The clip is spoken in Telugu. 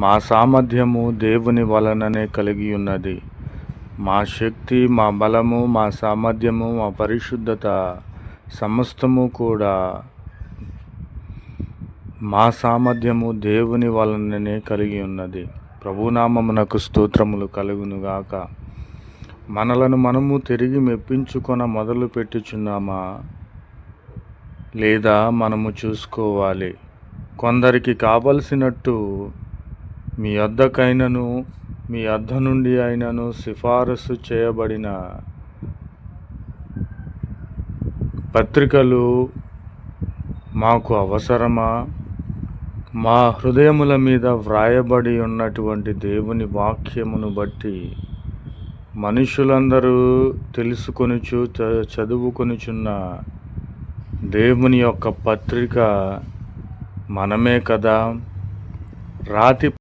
మా సామర్థ్యము దేవుని వలననే కలిగి ఉన్నది. మా శక్తి మా బలము మా సామర్థ్యము మా పరిశుద్ధత సమస్తము కూడా మా సామర్థ్యము దేవుని వలననే కలిగి ఉన్నది. ప్రభునామమునకు స్తోత్రములు కలుగునుగాక. మనలను మనము తిరిగి మెప్పించుకొన మొదలు పెట్టుచున్నామా? లేదా మనము చూసుకోవాలి. కొందరికి కావలసినట్టు మీ వద్దకైనను మీ అద్ద నుండి అయినను సిఫారసు చేయబడిన పత్రికలు మాకు అవసరమా? మా హృదయముల మీద వ్రాయబడి ఉన్నటువంటి దేవుని వాక్యమును బట్టి మనుషులందరూ తెలుసుకొనుచు చ- చదువుకొనుచున్న దేవుని యొక్క పత్రిక మనమే కదా? రాతి